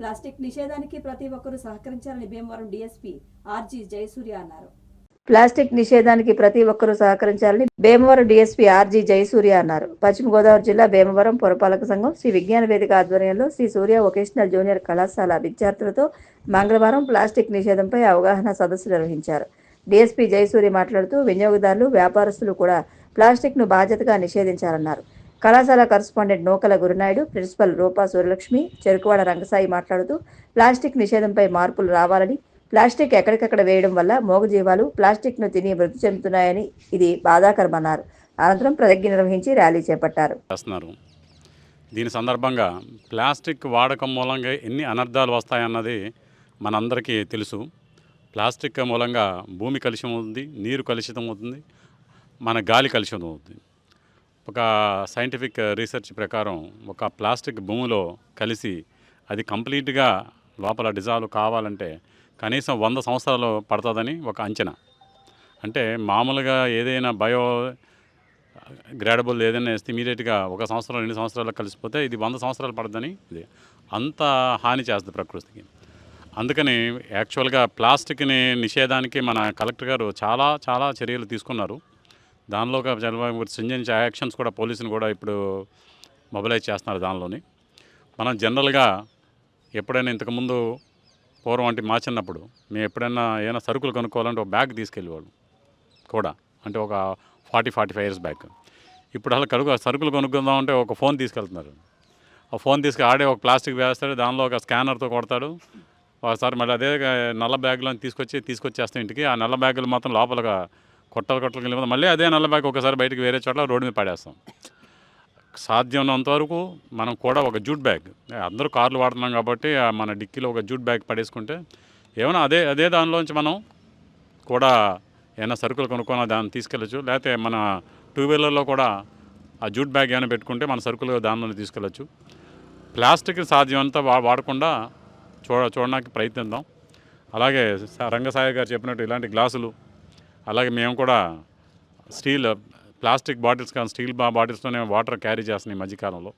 Plastic నిషేధానికి ప్రతి ఒక్కరూ సహకరించాలని భీమవరం డీఎస్పీ ఆర్జీ జయసూర్య అన్నారు. ప్లాస్టిక్ నిషేధానికి ప్రతి ఒక్కరూ సహకరించాలని భీమవరం డీఎస్పీ ఆర్జీ జయసూర్య అన్నారు. పశ్చిమ గోదావరి జిల్లా భీమవరం పురపాలక సంఘం శ్రీ విజ్ఞాన వేదిక ఆధ్వర్యంలో శ్రీ సూర్య వొకేషనల్ జూనియర్ కళాశాల విద్యార్థులతో మంగళవారం ప్లాస్టిక్ నిషేధంపై అవగాహన సదస్సు నిర్వహించారు. డీఎస్పీ జయసూర్య మాట్లాడుతూ వినియోగదారులు వ్యాపారస్తులు కూడా ప్లాస్టిక్ను బాధ్యతగా నిషేధించాలన్నారు. కళాశాల కరస్పాండెంట్ నూకల గురునాయుడు ప్రిన్సిపల్ రూపా సూర్యలక్ష్మి చెరుకువాడ రంగసాయి మాట్లాడుతూ ప్లాస్టిక్ నిషేధంపై మార్పులు రావాలని ప్లాస్టిక్ ఎక్కడికక్కడ వేయడం వల్ల మూగజీవాలు ప్లాస్టిక్ను తిని మృతి చెందుతున్నాయని ఇది బాధాకరమన్నారు. అనంతరం ప్రతిజ్ఞ నిర్వహించి ర్యాలీ చేపట్టారు. దీని సందర్భంగా ప్లాస్టిక్ వాడకం మూలంగా ఎన్ని అనర్థాలు వస్తాయన్నది మనందరికీ తెలుసు. ప్లాస్టిక్ మూలంగా భూమి కలుషితం అవుతుంది నీరు కలుషితం అవుతుంది మన గాలి కలుషితం అవుతుంది ఒక సైంటిఫిక్ రీసెర్చ్ ప్రకారం ఒక ప్లాస్టిక్ భూమిలో కలిసి అది కంప్లీట్గా లోపల డిజాల్వ్ కావాలంటే కనీసం వంద సంవత్సరాలు పడుతుందని ఒక అంచనా. అంటే మామూలుగా ఏదైనా బయో గ్రాడబుల్ ఏదైనా వేస్తే ఇమీడియట్గా ఒక సంవత్సరం రెండు సంవత్సరాలు కలిసిపోతే ఇది వంద సంవత్సరాలు పడుతుందని ఇది. అంత హాని చేస్తుంది ప్రకృతికి. అందుకని యాక్చువల్గా ప్లాస్టిక్ని నిషేధానికి మన కలెక్టర్ గారు చాలా చాలా చర్యలు తీసుకున్నారు. దానిలో ఒక చాలా సంజయించే యాక్షన్స్ కూడా పోలీసులు కూడా ఇప్పుడు మొబిలైజ్ చేస్తున్నారు దానిలోని. మనం జనరల్గా ఎప్పుడైనా ఇంతకుముందు పూర్వం అంటే మా చిన్నప్పుడు మేము ఎప్పుడైనా ఏమైనా సరుకులు కొనుక్కోవాలంటే ఒక బ్యాగ్ తీసుకెళ్ళేవాళ్ళు కూడా. అంటే ఒక forty forty five years back. ఇప్పుడు అసలు కడుగు సరుకులు కొనుక్కుందాం అంటే ఒక ఫోన్ తీసుకెళ్తున్నారు. ఆ ఫోన్ తీసుకు ఆడే ఒక ప్లాస్టిక్ వేస్తాడు దానిలో ఒక స్కానర్తో కొడతాడు. ఒకసారి మళ్ళీ అదే నల్ల బ్యాగ్లో తీసుకొచ్చి తీసుకొచ్చేస్తాం ఇంటికి. ఆ నల్ల బ్యాగులు మాత్రం లోపలగా కొట్టలు కొట్టలు వెళ్ళిపోతే మళ్ళీ అదే నల్లబాకి బ్యాగ్ ఒకసారి బయటకు వేరే చోట్ల రోడ్డు మీద పడేస్తాం. సాధ్యమైనంత వరకు మనం కూడా ఒక జూట్ బ్యాగ్. అందరూ కార్లు వాడుతున్నాం కాబట్టి ఆ మన డిక్కీలో ఒక జూట్ బ్యాగ్ పడేసుకుంటే ఏమైనా అదే అదే దానిలోంచి మనం కూడా ఏమైనా సరుకులు కొనుక్కొని దాన్ని తీసుకెళ్ళచ్చు. లేకపోతే మన టూ వీలర్లో కూడా ఆ జూట్ బ్యాగ్ ఏమైనా పెట్టుకుంటే మన సరుకులు దానిలో తీసుకెళ్ళచ్చు. ప్లాస్టిక్ సాధ్యమంతా వా వాడకుండా చూడ చూడడానికి ప్రయత్నిద్దాం. అలాగే రంగసాయి గారు చెప్పినట్టు ఇలాంటి గ్లాసులు అలాగే మేము కూడా స్టీల్ ప్లాస్టిక్ బాటిల్స్ కానీ స్టీల్ బాటిల్స్లోనే వాటర్ క్యారీ చేస్తున్నాయి ఈ మధ్యకాలంలో.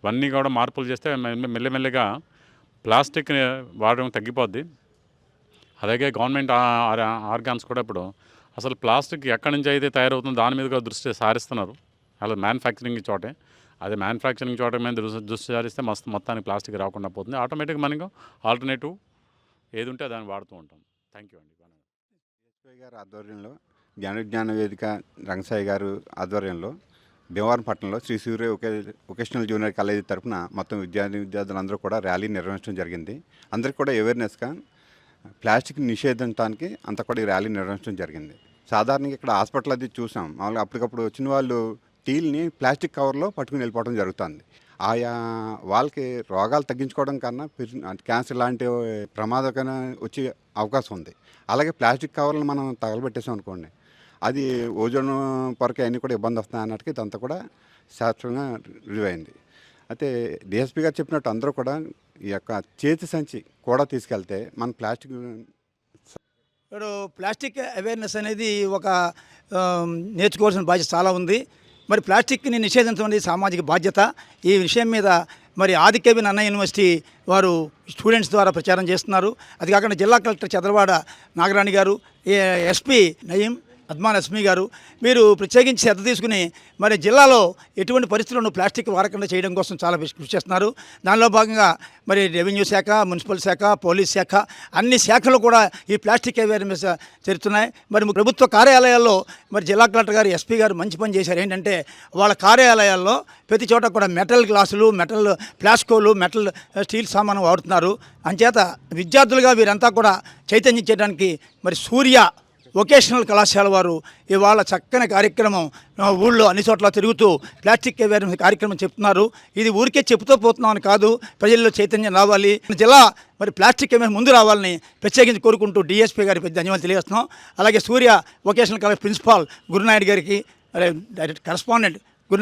ఇవన్నీ కూడా మార్పులు చేస్తే మెల్లమెల్లగా ప్లాస్టిక్ వాడడం తగ్గిపోద్ది. అలాగే గవర్నమెంట్ ఆర్గాన్స్ కూడా ఇప్పుడు అసలు ప్లాస్టిక్ ఎక్కడి నుంచి అయితే తయారవుతుందో దాని మీద కూడా దృష్టి సారిస్తున్నారు. అలా మ్యానుఫ్యాక్చరింగ్ చోటే. అదే మ్యానుఫ్యాక్చరింగ్ చోట మీద దృష్టి దృష్టి సారిస్తే మస్తు మొత్తానికి ప్లాస్టిక్ రాకుండా పోతుంది. ఆటోమేటిక్గా మనకు ఆల్టర్నేటివ్ ఏది ఉంటే దాన్ని వాడుతూ ఉంటాం. థ్యాంక్ యూ అండి. వాజ్పేయి గారు ఆధ్వర్యంలో జ్ఞాన విజ్ఞాన వేదిక రంగసాయి గారు ఆధ్వర్యంలో భీమవరం పట్టణంలో శ్రీ సూర్య ఒకే వొకేషనల్ జూనియర్ కాలేజీ తరఫున మొత్తం విద్యార్థి విద్యార్థులందరూ కూడా ర్యాలీ నిర్వహించడం జరిగింది. అందరికీ కూడా అవేర్నెస్గా ప్లాస్టిక్ నిషేధించడానికి అంత కూడా ఈ ర్యాలీ నిర్వహించడం జరిగింది. సాధారణంగా ఇక్కడ హాస్పిటల్ అది చూసాం. మామూలుగా అప్పటికప్పుడు వచ్చిన వాళ్ళు టీల్ని ప్లాస్టిక్ కవర్లో పట్టుకుని వెళ్ళిపోవడం జరుగుతుంది. ఆయా వాళ్ళకి రోగాలు తగ్గించుకోవడం కన్నా క్యాన్సర్ లాంటి ప్రమాదకర వచ్చే అవకాశం ఉంది. అలాగే ప్లాస్టిక్ కవర్లు మనం తగలబెట్టేసాం అనుకోండి అది ఓజోన్ పొరకే అన్నీ కూడా ఇబ్బంది వస్తున్నాయి అన్నట్టుగా ఇదంతా కూడా శాస్త్రంగా రుజువు అయింది అయితే డిఎస్పీ గారు చెప్పినట్టు అందరూ కూడా ఈ యొక్క చేతి సంచి కూడా తీసుకెళ్తే మన ప్లాస్టిక్ ఇప్పుడు ప్లాస్టిక్ అవేర్నెస్ అనేది ఒక నేర్చుకోవాల్సిన బాధ్యత చాలా ఉంది. మరి ప్లాస్టిక్ని నిషేధించడం అనేది సామాజిక బాధ్యత. ఈ విషయం మీద మరి ఆదికవి అన్న యూనివర్సిటీ వారు స్టూడెంట్స్ ద్వారా ప్రచారం చేస్తున్నారు. అది కాకుండా జిల్లా కలెక్టర్ చంద్రవాడ నాగరాణి గారు ఎస్పీ నయీం అద్మాన్ లక్ష్మి గారు మీరు ప్రత్యేకించి శ్రద్ధ తీసుకుని మరి జిల్లాలో ఎటువంటి పరిస్థితులను ప్లాస్టిక్ వాడకుండా చేయడం కోసం చాలా కృషి చేస్తున్నారు. దానిలో భాగంగా మరి రెవెన్యూ శాఖ మున్సిపల్ శాఖ పోలీస్ శాఖ అన్ని శాఖలు కూడా ఈ ప్లాస్టిక్ అవేర్నెస్ జరుగుతున్నాయి మరి ప్రభుత్వ కార్యాలయాల్లో మరి జిల్లా కలెక్టర్ గారు ఎస్పీ గారు మంచి పని చేశారు. ఏంటంటే వాళ్ళ కార్యాలయాల్లో ప్రతి చోట కూడా మెటల్ గ్లాసులు మెటల్ ప్లాస్కోలు మెటల్ స్టీల్ సామాను వాడుతున్నారు. అంచేత విద్యార్థులుగా వీరంతా కూడా చైతన్యం చేయడానికి మరి సూర్య వొకేషనల్ కళాశాల వారు ఇవాళ చక్కని కార్యక్రమం ఊళ్ళో అన్ని చోట్ల తిరుగుతూ ప్లాస్టిక్ అవేర్నెస్ కార్యక్రమం చెప్తున్నారు. ఇది ఊరికే చెప్తూ పోతున్నామని కాదు ప్రజల్లో చైతన్యం రావాలి. జిల్లా మరి ప్లాస్టిక్ అవేర్నెస్ ముందు రావాలని ప్రత్యేకించి కోరుకుంటూ డిఎస్పీ గారికి పెద్ద ధన్యవాదాలు తెలియజేస్తున్నాం. అలాగే Surya vocational college principal Gurunaidu గారికి డైరెక్ట్ కరస్పాండెంట్